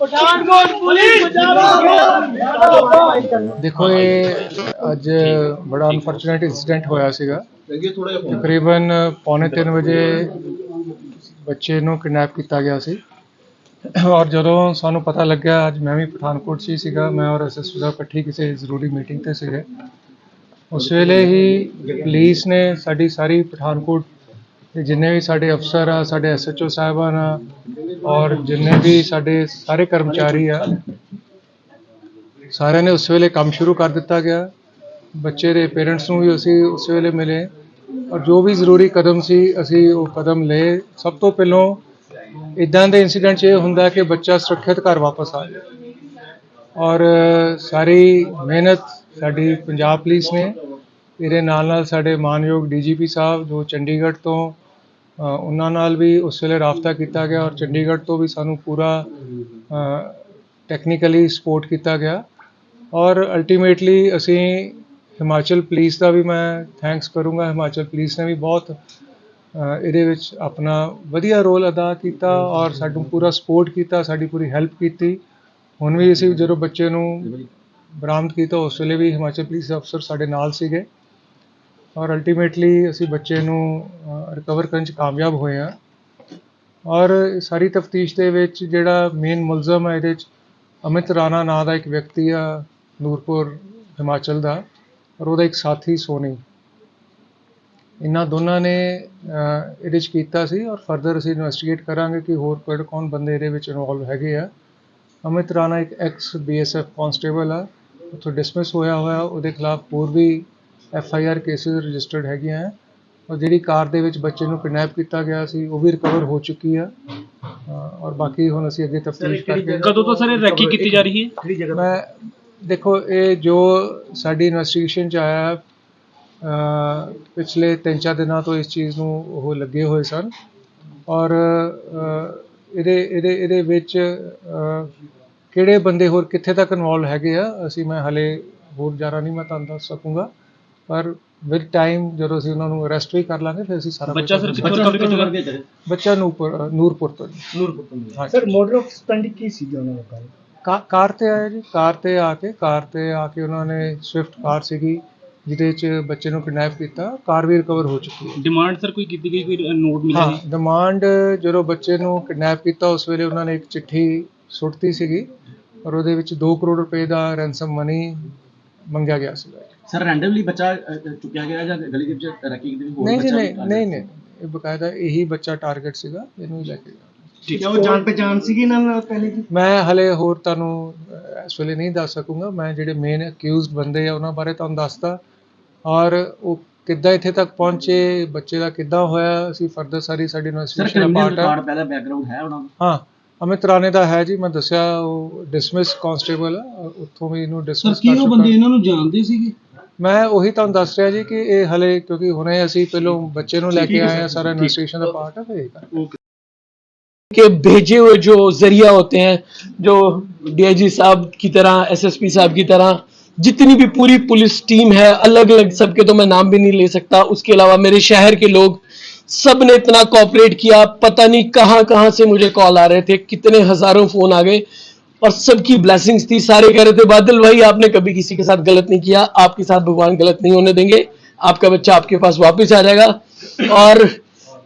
Pathankot police ਦੇਖੋ ਇਹ ਅੱਜ ਬੜਾ ਅਨਫੋਰਚੂਨੇਟ ਇਨਸੀਡੈਂਟ ਹੋਇਆ ਸੀਗਾ। ਤਕਰੀਬਨ ਪੌਣੇ 3 ਵਜੇ ਬੱਚੇ ਨੂੰ ਕਿਡਨੈਪ ਕੀਤਾ ਗਿਆ ਸੀ। ਔਰ ਜਦੋਂ ਸਾਨੂੰ ਪਤਾ ਲੱਗਿਆ, ਅੱਜ ਮੈਂ ਵੀ ਪਠਾਨਕੋਟ 'ਚ ਹੀ ਸੀਗਾ। ਮੈਂ ਔਰ ਐਸਐਸਪੀ ਸਾਹਿਬ ਇਕੱਠੀ ਕਿਸੇ ਜ਼ਰੂਰੀ ਮੀਟਿੰਗ ਤੇ ਸੀਗੇ। ਉਸ ਵੇਲੇ ਹੀ ਪੁਲਿਸ ਨੇ ਸਾਡੀ ਸਾਰੀ ਪਠਾਨਕੋਟ ਦੇ ਜਿੰਨੇ ਵੀ ਸਾਡੇ ਅਫਸਰ ਆ, ਸਾਡੇ ਐਸਐਚਓ ਸਾਹਿਬਾਨ ਆ, ਔਰ ਜਿੰਨੇ ਵੀ ਸਾਡੇ ਸਾਰੇ ਕਰਮਚਾਰੀ ਆ, ਸਾਰਿਆਂ ਨੇ ਉਸ ਵੇਲੇ ਕੰਮ ਸ਼ੁਰੂ ਕਰ ਦਿੱਤਾ ਗਿਆ। ਬੱਚੇ ਦੇ ਪੇਰੈਂਟਸ ਨੂੰ ਵੀ ਅਸੀਂ ਉਸ ਵੇਲੇ ਮਿਲੇ। ਔਰ ਜੋ ਵੀ ਜ਼ਰੂਰੀ ਕਦਮ ਸੀ, ਅਸੀਂ ਉਹ ਕਦਮ ਲਏ। ਸਭ ਤੋਂ ਪਹਿਲਾਂ ਇਦਾਂ ਦੇ ਇਨਸੀਡੈਂਟ 'ਚ ਇਹ ਹੁੰਦਾ ਕਿ ਬੱਚਾ ਸੁਰੱਖਿਅਤ ਘਰ ਵਾਪਸ ਆ ਜਾਏ ਔਰ ਸਾਰੀ ਮਿਹਨਤ ਸਾਡੀ ਪੰਜਾਬ ਪੁਲਿਸ ਨੇ, ਇਹਦੇ ਨਾਲ ਨਾਲ ਸਾਡੇ ਮਾਨਯੋਗ ਡੀਜੀਪੀ ਸਾਹਿਬ, ਜੋ ਚੰਡੀਗੜ੍ਹ ਤੋਂ ਉਹਨਾਂ ਨਾਲ ਵੀ ਉਸ ਵੇਲੇ ਰਾਬਤਾ ਕੀਤਾ ਗਿਆ ਔਰ ਚੰਡੀਗੜ੍ਹ ਤੋਂ ਵੀ ਸਾਨੂੰ ਪੂਰਾ ਟੈਕਨੀਕਲੀ ਸਪੋਰਟ ਕੀਤਾ ਗਿਆ। ਔਰ ਅਲਟੀਮੇਟਲੀ ਅਸੀਂ ਹਿਮਾਚਲ ਪੁਲਿਸ ਦਾ ਵੀ ਮੈਂ ਥੈਂਕਸ ਕਰੂੰਗਾ। ਹਿਮਾਚਲ ਪੁਲਿਸ ਨੇ ਵੀ ਬਹੁਤ ਇਹਦੇ ਵਿੱਚ ਆਪਣਾ ਵਧੀਆ ਰੋਲ ਅਦਾ ਕੀਤਾ ਔਰ ਸਾਨੂੰ ਪੂਰਾ ਸਪੋਰਟ ਕੀਤਾ, ਸਾਡੀ ਪੂਰੀ ਹੈਲਪ ਕੀਤੀ। ਹੁਣ ਵੀ ਅਸੀਂ ਜਦੋਂ ਬੱਚੇ ਨੂੰ ਬਰਾਮਦ ਕੀਤਾ, ਉਸ ਵੇਲੇ ਵੀ ਹਿਮਾਚਲ ਪੁਲਿਸ ਅਫਸਰ ਸਾਡੇ ਨਾਲ ਸੀਗੇ। ਔਰ ਅਲਟੀਮੇਟਲੀ ਅਸੀਂ ਬੱਚੇ ਨੂੰ ਰਿਕਵਰ ਕਰਨ 'ਚ ਕਾਮਯਾਬ ਹੋਏ ਹਾਂ। ਔਰ ਸਾਰੀ ਤਫਤੀਸ਼ ਦੇ ਵਿੱਚ ਜਿਹੜਾ ਮੇਨ ਮੁਲਜ਼ਮ ਹੈ, ਇਹਦੇ 'ਚ ਅਮਿਤ ਰਾਣਾ ਨਾਂ ਦਾ ਇੱਕ ਵਿਅਕਤੀ ਆ, ਨੂਰਪੁਰ, ਹਿਮਾਚਲ ਦਾ, ਔਰ ਉਹਦਾ ਇੱਕ ਸਾਥੀ ਸੋਨੀ। ਇਹਨਾਂ ਦੋਨਾਂ ਨੇ ਇਹਦੇ 'ਚ ਕੀਤਾ ਸੀ ਔਰ ਫਰਦਰ ਅਸੀਂ ਇਨਵੈਸਟੀਗੇਟ ਕਰਾਂਗੇ ਕਿ ਹੋਰ ਕਿਹੜੇ ਕੌਣ ਬੰਦੇ ਇਹਦੇ ਵਿੱਚ ਇਨਵੋਲਵ ਹੈਗੇ ਆ। ਅਮਿਤ ਰਾਣਾ ਇੱਕ ਐਕਸ ਬੀਐਸਐਫ ਕਾਂਸਟੇਬਲ ਆ, ਉੱਥੋਂ ਡਿਸਮਿਸ ਹੋਇਆ ਹੋਇਆ, ਉਹਦੇ ਖਿਲਾਫ ਹੋਰ ਵੀ F I R cases registered ਹੈਗੀਆਂ। ਔਰ ਜਿਹੜੀ ਕਾਰ ਦੇ ਵਿੱਚ ਬੱਚੇ ਨੂੰ ਕਿਡਨੈਪ ਕੀਤਾ ਗਿਆ ਸੀ ਉਹ ਵੀ ਰਿਕਵਰ ਹੋ ਚੁੱਕੀ ਆ। ਅਹ, ਔਰ ਬਾਕੀ ਹੁਣ ਅਸੀਂ ਅੱਗੇ ਤਫਤੀਸ਼ ਕਰਕੇ ਕਦੋਂ ਤੋਂ ਸਰ ਇਹ ਰੈਕੀ ਕੀਤੀ ਜਾ ਰਹੀ ਹੈ? ਮੈਂ ਦੇਖੋ ਇਹ ਜੋ ਸਾਡੀ ਇਨਵੈਸਟੀਗੇਸ਼ਨ ਚ ਆਇਆ ਪਿਛਲੇ ਤਿੰਨ ਚਾਰ ਦਿਨਾਂ ਤੋਂ ਇਸ ਚੀਜ਼ ਨੂੰ ਉਹ ਲੱਗੇ ਹੋਏ ਸਨ। ਔਰ ਇਹਦੇ ਇਹਦੇ ਇਹਦੇ ਵਿੱਚ ਕਿਹੜੇ ਬੰਦੇ ਹੋਰ ਕਿੱਥੇ ਤੱਕ ਇਨਵੋਲਵ ਹੈਗੇ ਆ ਅਸੀਂ ਮੈਂ ਹਲੇ ਹੋਰ ਜ਼ਿਆਦਾ ਨਹੀਂ ਮੈਂ ਤੁਹਾਨੂੰ ਦੱਸ ਸਕੂੰਗਾ। ਪਰ ਵਿਦ ਟਾਈਮ ਜਦੋਂ ਅਸੀਂ ਉਹਨਾਂ ਨੂੰ ਅਰੈਸਟ ਵੀ ਕਰ ਲਾਂਗੇ ਫਿਰ ਅਸੀਂ ਸਾਰਾ ਬੱਚਾ ਸਰ। ਕਿੱਥੋਂ ਤੱਕ ਕਿੱਥੋਂ ਬੱਚਾ ਨੂਰਪੁਰ ਨੂਰਪੁਰ ਤੋਂ ਜੀ। ਹਾਂ ਸਰ ਮੋਡਰ ਆਫ ਸਟੰਡ ਕੀ ਸੀ ਉਹਨਾਂ ਦਾ? ਕਾ- ਕਾਰ ਤੇ ਆਇਆ ਜੀ ਕਾਰ ਤੇ ਆ ਕੇ ਕਾਰ ਤੇ ਆ ਕੇ ਉਹਨਾਂ ਨੇ ਸਵਿਫਟ ਕਾਰ ਸੀਗੀ ਜਿਹਦੇ 'ਚ ਬੱਚੇ ਨੂੰ ਕਿਡਨੈਪ ਕੀਤਾ ਕਾਰ ਵੀ ਰਿਕਵਰ ਹੋ ਚੁੱਕੀ ਹੈ। ਡਿਮਾਂਡ ਸਰ ਕੋਈ ਕੀਤੀ ਗਈ ਕੋਈ ਨੋਟ ਮਿਲਿਆ ਹਾਂ ਜੀ? ਡਿਮਾਂਡ ਜਦੋਂ ਬੱਚੇ ਨੂੰ ਕਿਡਨੈਪ ਕੀਤਾ ਉਸ ਵੇਲੇ ਉਹਨਾਂ ਨੇ ਇੱਕ ਚਿੱਠੀ ਸੁੱਟਤੀ ਸੀਗੀ ਔਰ ਉਹਦੇ ਵਿੱਚ 2 ਕਰੋੜ ਰੁਪਏ ਦਾ ਰੈਂਸਮ ਮਨੀ ਮੰਗਿਆ ਗਿਆ ਸੀ। ਸਰ ਰੈਂਡਮਲੀ ਬੱਚਾ ਚੁੱਕਿਆ ਗਿਆ ਜਾਂ ਗਲੀ ਦੇ ਵਿੱਚ ਰੱਖੀ ਗਈ ਹੋਰ ਨਹੀਂ ਜੀ ਬੱਚਾ ਨਹੀਂ ਨਹੀਂ ਨਹੀਂ। ਇਹ ਬਕਾਇਦਾ ਇਹੀ ਬੱਚਾ ਟਾਰਗੇਟ ਸੀਗਾ ਇਹਨੂੰ ਹੀ ਲੈ ਕੇ ਠੀਕ ਉਹ ਜਾਣ ਪਛਾਣ ਸੀਗੀ ਇਹਨਾਂ ਨਾਲ ਪਹਿਲੇ ਦੀ ਮੈਂ ਹਲੇ ਹੋਰ ਤੁਹਾਨੂੰ ਅਹ, ਇਸ ਵੇਲੇ ਨਹੀਂ ਦੱਸ ਸਕੂੰਗਾ। ਮੈਂ ਜਿਹੜੇ ਮੇਨ ਅਕਿਊਜ਼ਡ ਬੰਦੇ ਆ ਉਹਨਾਂ ਬਾਰੇ ਤੁਹਾਨੂੰ ਦੱਸਦਾ। ਔਰ ਉਹ ਕਿੱਦਾਂ ਇੱਥੇ ਤੱਕ ਪਹੁੰਚੇ ਬੱਚੇ ਦਾ ਕਿੱਦਾਂ ਹੋਇਆ ਅਸੀਂ ਫਰਦਰ ਸਾਰੀ ਸਾਡੀ ਸਰ ਇਨਵੈਸਟੀਗੇਸ਼ਨ ਦਾ ਕ੍ਰਿਮੀਨਲ ਪਾਰਟ ਰਿਕਾਰਡ ਹੈ ਪਹਿਲਾਂ ਬੈਕਗ੍ਰਾਉਂਡ ਹੈ ਉਹਨਾਂ ਦਾ? ਹਾਂ। ਅਮਿਤ ਰਾਣੇ ਦਾ ਹੈ ਜੀ ਮੈਂ ਦੱਸਿਆ ਉਹ ਡਿਸਮਿਸ ਕਾਂਸਟੇਬਲ ਆ ਔਰ ਉੱਥੋਂ ਵੀ ਇਹਨੂੰ ਸਰ ਡਿਸਮਿਸ ਕੀ ਕਰ ਉਹ ਬੰਦੇ ਚੁੱਕਾ ਇਹਨਾਂ ਨੂੰ ਜਾਣਦੇ ਸੀਗੇ ਮੈਂ ਉਹੀ ਤੁਹਾਨੂੰ ਦੱਸ ਰਿਹਾ ਜੀ ਕਿ ਇਹ ਹਲੇ ਕਿਉਂਕਿ ਹੁਣੇ ਅਸੀਂ ਪਹਿਲੋਂ ਬੱਚੇ ਨੂੰ ਲੈ ਕੇ ਆਏ ਆ ਸਾਰਾ ਇਨਵੈਸਟੀਗੇਸ਼ਨ ਦਾ ਪਾਰਟ ਹੈ ਫਿਰ ਇਹ ਕਰਾਂਗੇ। के भेजे हुए जो जरिया होते हैं जो डीआईजी साहब की तरह एसएसपी साहब की तरह जितनी भी पूरी पुलिस टीम है अलग अलग सबके तो मैं नाम भी नहीं ले सकता उसके अलावा मेरे शहर के लोग सबने इतना कॉपरेट किया पता नहीं कहाँ कहाँ से मुझे कॉल आ रहे थे कितने हज़ारों फ़ोन आ गए और सबकी ब्लेसिंग्स थी। सारे कह रहे थे बादल भाई आपने कभी किसी के साथ गलत नहीं किया आपके साथ भगवान गलत नहीं होने देंगे आपका बच्चा आपके पास वापस आ जाएगा। और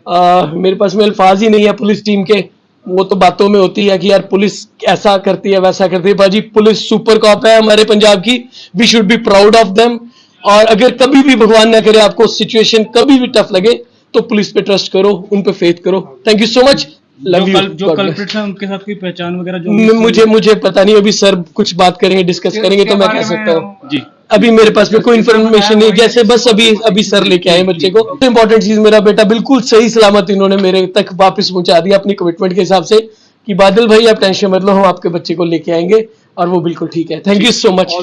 आ, मेरे पास में अल्फाज ही नहीं है पुलिस टीम के। वो तो बातों में होती है कि यार पुलिस ऐसा करती है वैसा करती है। भाजी पुलिस सुपर कॉप है हमारे पंजाब की। We should be proud of them और अगर कभी भी भगवान ना करे आपको सिचुएशन कभी भी टफ लगे तो पुलिस पे ट्रस्ट करो उन पे फेथ करो। Thank you so much love you जो कल्प्रिट्स हैं उनके साथ कोई पहचान वगैरह जो मुझे मुझे पता नहीं अभी सर कुछ बात करेंगे डिस्कस करेंगे तो मैं कह सकता हूँ। जी। अभी मेरे पास में कोई इन्फॉर्मेशन नहीं जैसे बस अभी अभी सर लेके आए बच्चे को। इंपॉर्टेंट चीज़ मेरा बेटा बिल्कुल सही सलामत इन्होंने मेरे तक वापस पहुँचा दिया अपनी कमिटमेंट के हिसाब से कि बादल भाई आप टेंशन मत लो हम आपके बच्चे को लेके आएँगे और वो बिल्कुल ठीक है। Thank you so much